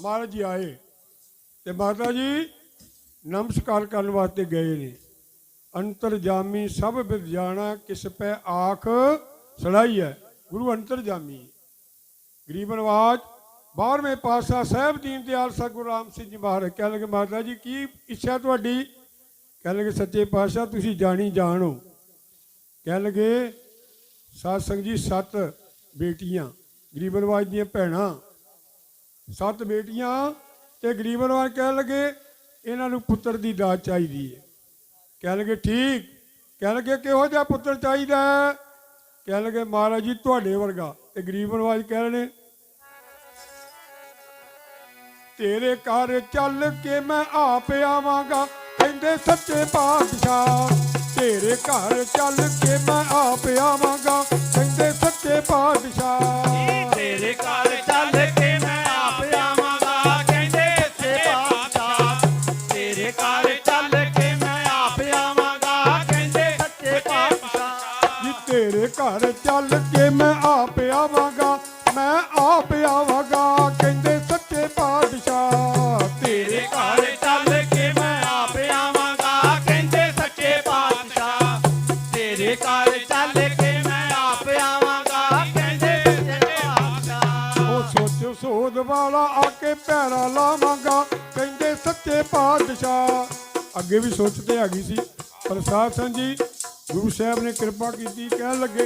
ਮਹਾਰਾਜ ਜੀ ਆਏ ਤੇ ਮਾਤਾ ਜੀ ਨਮਸਕਾਰ ਕਰਨ ਵਾਸਤੇ ਗਏ ਨੇ। ਅੰਤਰਜਾਮੀ ਸਭ ਵਿਦ ਜਾਣਾ, ਕਿਸ ਪੈ ਆਖ ਸੜਾਈ ਹੈ। ਗੁਰੂ ਅੰਤਰਜਾਮੀ। ਗਰੀਬ ਨਵਾਜ 12ਵੇਂ ਪਾਤਸ਼ਾਹ ਸਾਹਿਬ ਦੀਨ ਦਿਆਲ ਸਤਿਗੁਰੂ ਰਾਮ ਸਿੰਘ ਜੀ ਮਹਾਰਾਜ ਕਹਿਣ ਲੱਗੇ, ਮਾਤਾ ਜੀ, ਕੀ ਇੱਛਾ ਤੁਹਾਡੀ? ਕਹਿਣ ਲੱਗੇ, ਸੱਚੇ ਪਾਤਸ਼ਾਹ, ਤੁਸੀਂ ਜਾਣੀ ਜਾਣੋ ਕਹਿਣ ਲੱਗੇ, ਸਾਧ ਸੰਗਤ ਜੀ, ਸੱਤ ਬੇਟੀਆਂ, ਗਰੀਬ ਨਵਾਜ ਦੀਆਂ ਭੈਣਾਂ ਸੱਤ ਬੇਟੀਆਂ ਤੇ ਗਰੀਬ ਨਵਾਜ ਕਹਿਣ ਲੱਗੇ, ਇਹਨਾਂ ਨੂੰ ਪੁੱਤਰ ਦੀ ਦਾਤ ਚਾਹੀਦੀ ਹੈ। ਕਹਿਣ ਲੱਗੇ, ਠੀਕ। ਕਹਿਣ ਲੱਗੇ, ਕਿਹੋ ਜਿਹਾ ਪੁੱਤਰ ਚਾਹੀਦਾ ਹੈ? ਕਹਿਣ ਲੱਗੇ, ਮਹਾਰਾਜ ਜੀ, ਤੁਹਾਡੇ ਵਰਗਾ। ਤੇ ਗਰੀਬ ਨਵਾਜ ਕਹਿ ਰਹੇ ਤੇਰੇ ਘਰ ਚੱਲ ਕੇ ਮੈਂ ਆਪ ਆਵਾਂਗਾ। ਕਹਿੰਦੇ, ਸੱਚੇ ਪਾਤਸ਼ਾਹ, ਤੇਰੇ ਘਰ ਚੱਲ ਕੇ ਮੈਂ ਆਪ ਆਵਾਂਗਾ। ਤੇਰੇ ਘਰ ਚੱਲ ਕੇ ਮੈਂ ਆਪ ਆਵਾਂਗਾ, ਮੈਂ ਆਪ ਆਵਾਂਗਾ, ਕਹਿੰਦੇ ਸੱਚੇ ਪਾਤਸ਼ਾਹ। ਤੇਰੇ ਘਰ ਚੱਲ ਕੇ ਮੈਂ ਆਪ ਆਵਾਂਗਾ, ਕਹਿੰਦੇ ਸੱਚੇ ਪਾਤਸ਼ਾਹ। ਤੇਰੇ ਘਰ ਚੱਲ ਕੇ ਮੈਂ ਆਪ ਆਵਾਂਗਾ, ਕਹਿੰਦੇ ਸੱਚੇ ਪਾਤਸ਼ਾਹ। ਉਹ ਸੋਚ ਸੋਧ ਵਾਲਾ ਆ ਕੇ ਪੈਰਾ ਲਾਵਾਂਗਾ, ਕਹਿੰਦੇ ਸੱਚੇ ਪਾਤਸ਼ਾਹ। ਅੱਗੇ ਵੀ ਸੋਚ ਤੇ ਹੈਗੀ ਸੀ ਪ੍ਰਸਾਦ ਸਿੰਘ ਜੀ ਗੁਰੂ ਸਾਹਿਬ ਨੇ ਕਿਰਪਾ ਕੀਤੀ ਕਹਿਣ ਲੱਗੇ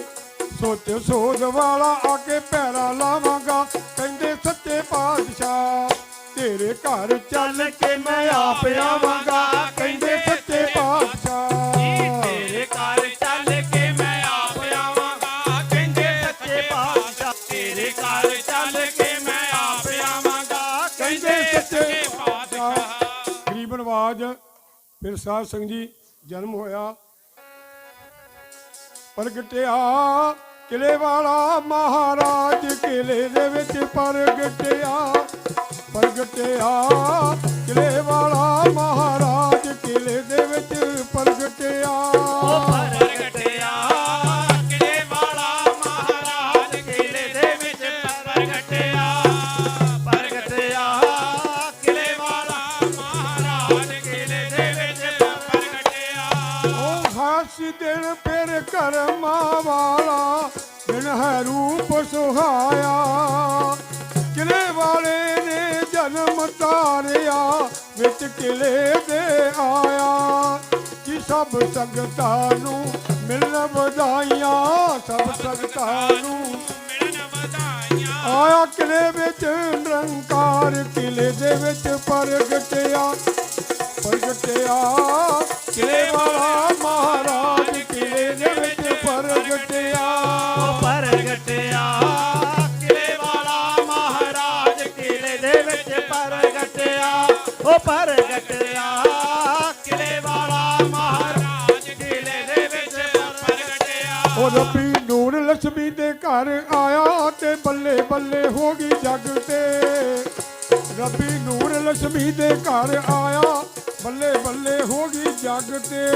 ਸੋਚ ਸੋਧ ਵਾਲਾ ਆ ਕੇ ਪੈਰਾ ਲਾਵਾਂਗਾ ਕਹਿੰਦੇ ਸੱਚੇ ਪਾਤਸ਼ਾਹ ਤੇਰੇ ਘਰ ਚੱਲ ਕੇ ਮੈਂ ਆਪ ਆਵਾਂਗਾ ਕਹਿੰਦੇ ਸੱਚੇ ਪਾਤਸ਼ਾਹ। ਤੇਰੇ ਘਰ ਚੱਲ ਕੇ ਮੈਂ ਆਪ ਆਵਾਂਗਾ ਕਹਿੰਦੇ ਸੱਚੇ ਪਾਤਸ਼ਾਹ। ਤੇਰੇ ਘਰ ਚੱਲ ਕੇ ਮੈਂ ਆਪ ਆਵਾਂਗਾ ਕਹਿੰਦੇ ਸੱਚੇ ਪਾਤਸ਼ਾਹ। ਗਰੀਬ ਨਵਾਜ ਫਿਰ ਸਾਧ ਸਿੰਘ ਜੀ ਜਨਮ ਹੋਇਆ। ਪ੍ਰਗਟਿਆ ਕਿਲੇ ਵਾਲਾ ਮਹਾਰਾਜ ਕਿਲੇ ਦੇ ਵਿੱਚ ਪ੍ਰਗਟਿਆ ਪ੍ਰਗਟਿਆ ਕਿਲੇ ਵਾਲਾ ਮਹਾਰਾਜ ਉਹ ਦਿਨ ਫਿਰ ਕਰਮਾਂ ਵਾਲਾ, ਦਿਨ ਹੈ ਰੂਪ ਸੁਹਾਇਆ। ਕਿਲੇ ਵਾਲੇ ਨੇ ਜਨਮ ਤਾਰਿਆ, ਵਿੱਚ ਕਿਲੇ ਦੇ ਆਇਆ। ਕਿ ਸਭ ਸੰਗਤਾਂ ਨੂੰ ਮਿਲਣ ਵਧਾਈਆਂ, ਸਭ ਸੰਗਤਾਂ ਨੂੰ ਮਿਲਣ ਵਧਾਈਆਂ। ਆਇਆ ਕਿਲੇ ਵਿੱਚ ਨਿਰੰਕਾਰ, ਕਿਲੇ ਦੇ ਵਿੱਚ ਪ੍ਰਗਟਿਆ। ਪ੍ਰਗਟਿਆ ਕਿਲੇ ਵਾਲਾ ਮਹਾਰਾਜ ਕਿਲੇ ਦੇ ਵਿੱਚ ਪ੍ਰਗਟਿਆ ਮਹਾਰਾਜ ਕਿਲੇ ਦੇ ਵਿੱਚ ਪ੍ਰਗਟਿਆ ਉਹ ਪ੍ਰਗਟਿਆ ਵਾਲਾ ਮਹਾਰਾਜ ਕਿਲੇ ਦੇ ਵਿੱਚ ਉਹ ਰੱਬੀ ਨੂਰ ਲక్ష్ਮੀ ਦੇ ਘਰ ਆਇਆ ਤੇ ਬੱਲੇ ਬੱਲੇ ਹੋ ਗਈ ਜਗ ਤੇ। ਰੱਬੀ ਨੂਰ ਦੇ ਘਰ ਆਇਆ ਬੱਲੇ ਬੱਲੇ ਹੋ ਗਈ ਜੱਗ ਤੇ।